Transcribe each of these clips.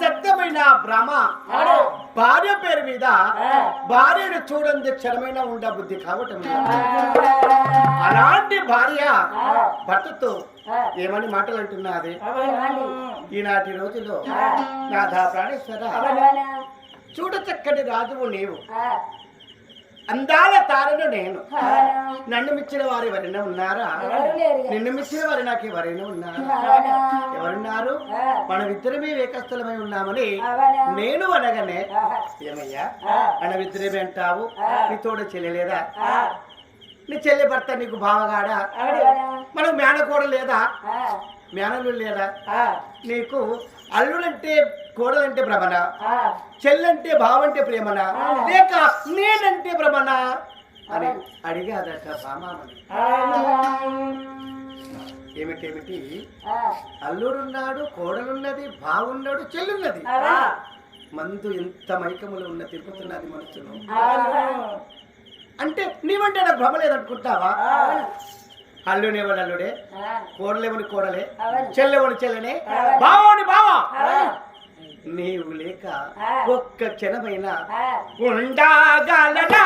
సత్యమైన భ్రమ. భార్య పేరు మీద భార్యను చూడండి క్షణమైన ఉండ బుద్ధి కావటం. అలాంటి భార్య భర్తతో ఏమని మాటలు అంటున్నది ఈనాటి రోజుల్లో నాథా ప్రాణేశ్వర చూడ చక్కటి రాజువు నీవు. అందాల తారను నేను. నన్ను మిచ్చిన వారు ఎవరైనా ఉన్నారా? నిన్ను మిచ్చిన వారు నాకు ఎవరైనా ఉన్నారా? ఎవరున్నారు? మనమిద్దరమే ఏకస్థలమై ఉన్నామని నేను అనగానే ఏమయ్యా? మనమిద్దరమే అంటావు. నీ తోడు చెల్లెలేదా? నీ చెల్లి భర్త నీకు బావగాడా? మనకు మేనకోడ లేదా? మేనలు లేదా? నీకు అల్లుడంటే కోడలంటే భ్రమణ చెల్లంటే బావంటే ప్రేమన లేక నేనంటే భ్రమణ అని అడిగాదట ఏమిటేమిటి? అల్లుడున్నాడు కోడలున్నది బావున్నాడు చెల్లున్నది. మందు ఎంత మైకములో ఉన్న తిరుగుతున్నది మనసులో అంటే నీవంటే నాకు భ్రమ లేదనుకుంటావా? అల్లునేవాడు అల్లుడే కోడలేమని కోడలే చెల్లెవని చెల్లెనే బావని బావా. నీవు లేక ఒక్క క్షణమైనా ఉండగలనా ఉండగలనా?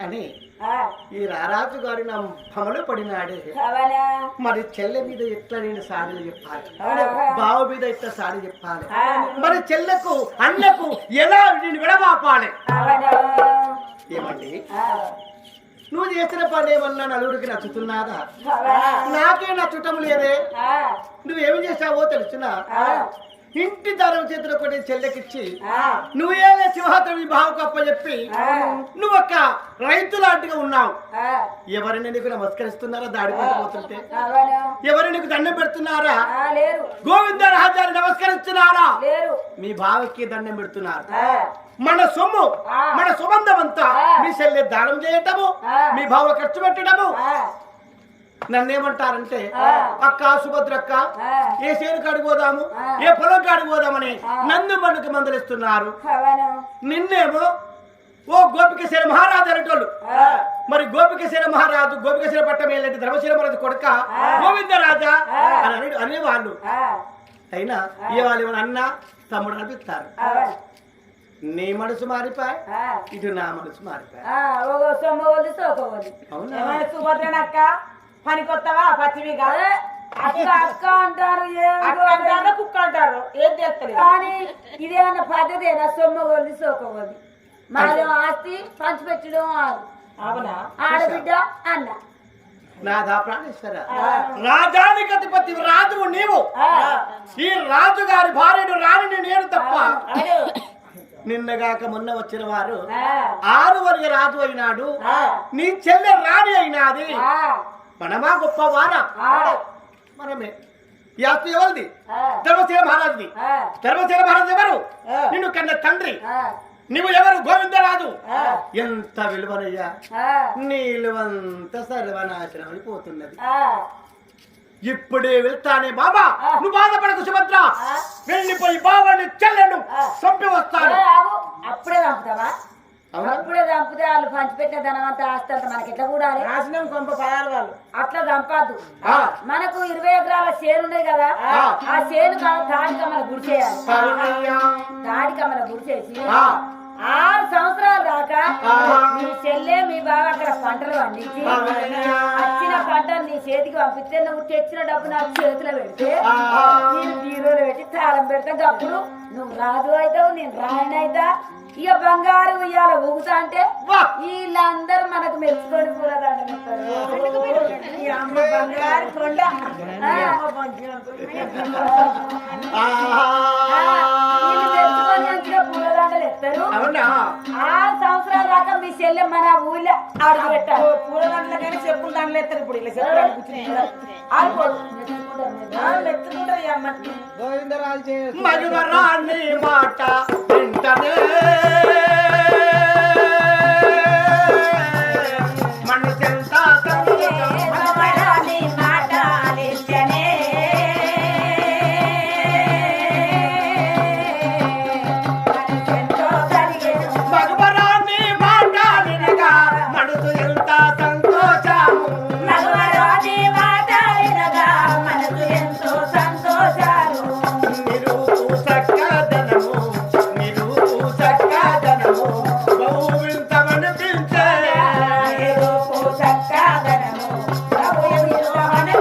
అని ఈ రారాజు గారి నా భమలో పడినాడే. మరి చెల్లె మీద ఎట్లా నేను సాడీలు చెప్పాలి? బావ మీద ఎట్లా సాడి చెప్పాలి? మరి చెల్లెకు అన్నకు ఎలా నేను విడవాపాలి అవునా? ఏమండి? నువ్వు చేసిన పని ఏమన్నా నలుగురికి నచ్చుతున్నారా అవునా? నాకే నచ్చటం లేదే. నువ్వేమి చేశావో తెలుసునా? ఇంటి దారం చేతిలో కొన్ని చెల్లెకిచ్చి నువ్వేలే సింహాద్రి బావకప్ప చెప్పి ఆ, నువ్వు ఒక రైతు లాంటిగా ఉన్నావు ఎవరిని నీకు నమస్కరిస్తున్నారా? దాడి పోతుంటే? ఎవరు నీకు దండం పెడుతున్నారా? గోవింద నమస్కరిస్తున్నారా? మీ బావకి దండం పెడుతున్నారు. మన సొమ్ము. మన సుబంధం అంతా. మీ చెల్లె దానం చేయటము. మీ బావ ఖర్చు పెట్టడము నన్నేమంటారంటే. అక్క సుభద్రక్క ఏ చేను కాడిపోదాము ఆ. ఏ పొలం కాడిపోదామని ఆ. నన్ను మనకు మందలిస్తున్నారు? నిన్నేమో ఓ గోపికశీల మహారాజు అనేటోళ్ళు మరి గోపికశీల మహారాజు గోపికశీల పట్టం ఏంటంటే ధర్మశీల మహారాజు కొడుక. గోవిందరాజా. అని అనే అనేవాళ్ళు అయినా ఇవాళ ఏమైనా అన్న తమ్ముడు అనిపిస్తారు? నీ మనసు మారిపోయి ఇటు నా మనసు మారిపోయి అవునా పనికొత్తవా? పచ్చివి కాదు. అక్క అక్క అంటారు అంటారు కుక్క అంటారు. ఏం చేస్తలేదు? కానీ ఇదేమన్నా పద్ధతేనా? సొమ్మ కొద్ది సోక కొద్ది మాది ఆస్తి పంచిపెట్టడం ఆరు అవునా? ఆడబిడ్డ అన్న. నాదా ప్రాణేశ్వర. ఆ. రాజానికి అధిపతి రాజువు నీవు. ఈ రాజు గారి భార్యను రాణిని నేను తప్ప. నిన్నగాక మొన్న వచ్చిన వారు ఆ, ఆరు వర్గ రాజు అయినాడు. ఆ, నీ చెల్లె రాణి అయినాది. ఆ, మనమా గొప్పవారా. మనమే. ఈ ఆస్తి ఎవరిది? ధర్మశీల మహారాజుది. ధర్మశీల మహారాజు ఎవరు. నిన్ను కన్న తండ్రి. నువ్వు ఎవరు? గోవిందరాజు ఆ, ఎంత విలువనయ్యా. ఆ, నీ విలువంత సర్వనాశనం అయిపోతున్నది ఇప్పుడే వెళ్తానే బాబా. నువ్వు బాధపడకు సుభద్ర. వెళ్ళిపోయి బాబాని చెల్లెను. చంపి వస్తాను ఏ, ఆగు. అప్పుడే చంపుతావా అవునా అప్పుడే చంపితే పంచిపెట్టిన ధనం అంతా ఆస్తి అంతా మనకి ఎట్లా కూడాలి నాశనం కొంప పదాలు వాళ్ళు అట్లా చంపద్దు. మనకు ఇరవై ఎకరాల చేను ఉన్నది కదా ఆ. ఆ చేను తాడికమ్మల గుడి చేయాలి అవునయ్యా. తాడికమ్మల గుడి చేసి. ఆరు సంవత్సరాలు దాకా. మీ చెల్లె మీ బావ అక్కడ పంటలు పండించి. వచ్చిన పంట నీ చేతికి పంపిస్తే నువ్వు తెచ్చిన డబ్బు నాకు చేతిలో పెడితే. నేను బీరోలో పెట్టి తాళం పెడతా అప్పుడు నువ్వు రాజు అవుతావు నేను రాయన అవుతా ఇక బంగారు ఉయ్యాల ఊగుతా అంటే. వీళ్ళందరూ మనకు మెచ్చుకొని పూలదండ అమ్మ బంగారు కొండ. పూలదండలు ఎత్తారు. ఆరు సంవత్సరాల దాకా మీ చెల్లె మన ఊళ్ళో అడుగు పెట్టాలి. పూల దాంట్లో కానీ చెప్పులు ఎత్తారు ఇప్పుడు. ఇలా చెప్పడానికి కూర్చుని ఆడుకోదు మెచ్చుకుంటారు మెచ్చుకుంటారు ఈ అమ్మకి గోవిందరాజు చేస్తూ మగవరాని మాట వింటనే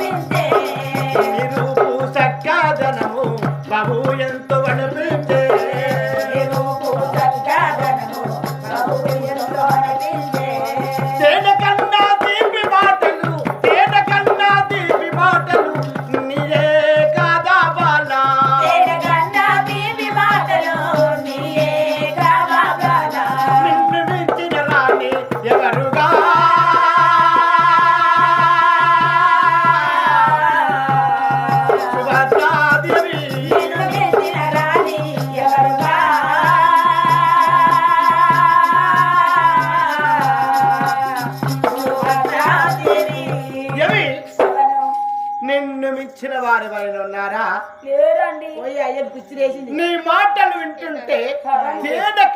ఎంతో అనిపించే.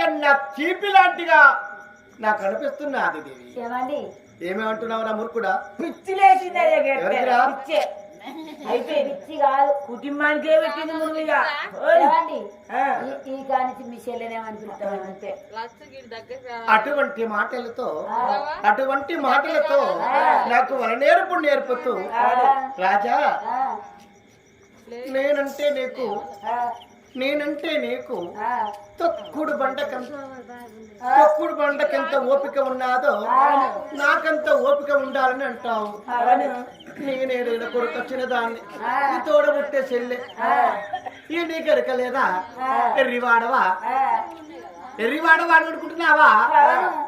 కన్నా తీపి లాంటిగా నాకు అనిపిస్తున్నది దేవి. ఏమండి? ఏమేమంటున్నావు నా మురుకుడా అయ్య గట్టే. ఎవరికిరా? పిచ్చే. పిచ్చి కాదు కుటుంబానికే పెట్టింది ఈ- ఈ కానించి మీ చెల్లెనేమనుకుంటాం అంతే. అటువంటి మాటలతో అటువంటి మాటలతో నాకు వలనేర్పు నేర్పుతూ రాజా నేనంటే నీకు నేనంటే నీకు తొక్కుడు బండకంత తొక్కుడు బండకెంత ఓపిక ఉన్నాదో నాకంత ఓపిక ఉండాలని అంటావు. నేనేడు కొడుకు వచ్చిన దాన్ని ఈ తోడబుట్టే చెల్లె. ఈ నీకు ఎరకలేదా ఎర్రివాడవా? ఎర్రివాడవా అని అనుకుంటున్నావా?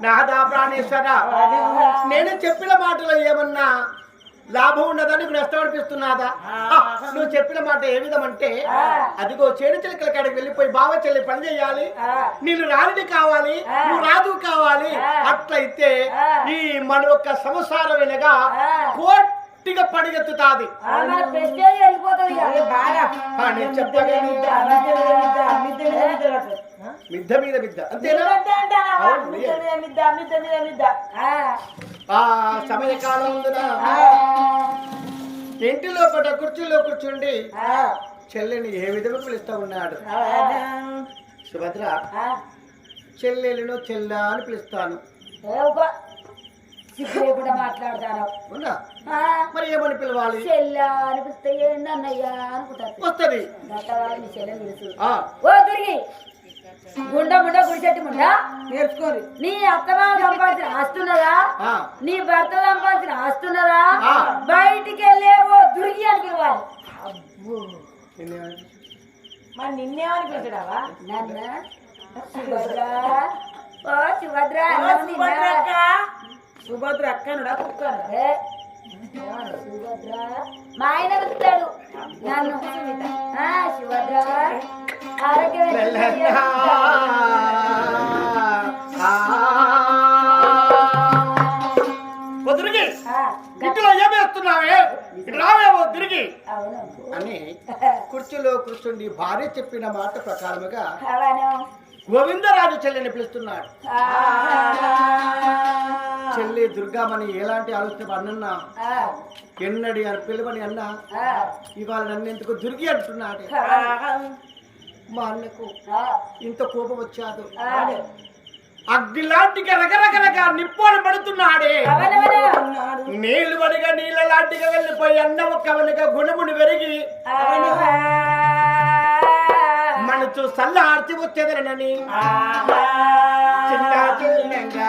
నాదా ప్రాణేశ్వర? నేను చెప్పిన మాటలో ఏమన్నా లాభం ఉన్నదా నీకు నష్టం అనిపిస్తున్నదా నువ్వు చెప్పిన మాట ఏ విధమంటే అదిగో చేను చిలకల కాడికి వెళ్ళిపోయి బావ చెల్లి పని చేయాలి నేను రాణిని కావాలి నువ్వు రాజు కావాలి అట్లయితే ఈ మన యొక్క సంసారం వినగా కోట్టిగా పడిగెత్తుతాది మిద్ద మీద మిద్ద. అంతేనా ఆ, సమయకాలం ఉందినా? ఇంటి లోపల కుర్చీలో కూర్చుండి చెల్లెని ఏ విధంగా పిలుస్తా ఉన్నాడు? సుభద్ర చెల్లెలను చెల్లా అని పిలుస్తాను. లేకుండా మాట్లాడతాను. మరి ఏమని పిలవాలి? చెల్లా అనిపిస్తే ఏందన్నయ్యా అనుకుంటారు వస్తది. ఓ గుండ ముండ గుడిచెట్టు ముండ నేర్చుకోరు నీ అత్తమామ సంపాదించిన ఆస్తున్నదా నీ భర్త సంపాదించిన ఆస్తున్నదా. బయటికి వెళ్ళే ఓ దుర్గి అని పిలవాలి మరి నిన్నేమని పిలిచడావా? నన్న? ఓ సుభద్ర సుభద్ర అక్కనుడా కుక్కనుడా సుభద్ర మా ఆయన పిలుస్తాడు. నన్ను. ఆ, సుభద్ర. ఆరోగ్యం కుర్చీలో కూర్చుండి భార్య చెప్పిన మాట ప్రకారముగా గోవిందరాజు చెల్లిని పిలుస్తున్నాడు. చెల్లి దుర్గామణి ఎలాంటి ఆలోచన అన్నన్నా ఎన్నడి అని పిలువని అన్నా? ఇవాళ నన్ను ఎందుకు దుర్గి అంటున్నాడు? మా అన్నకు ఇంత కోపం వచ్చాదు. ఆ. అగ్ని లాంటిగా రకరకరగా నిప్పోలు పడుతున్నాడే. నీళ్ళు వడిగా నీళ్ళ లాంటిగా వెళ్ళిపోయి అన్న ఒక్కవనిగా గుణముని వెరిగి అవును. మనసు సల్ల ఆర్చి వచ్చేదనని చిన్న చిన్నగా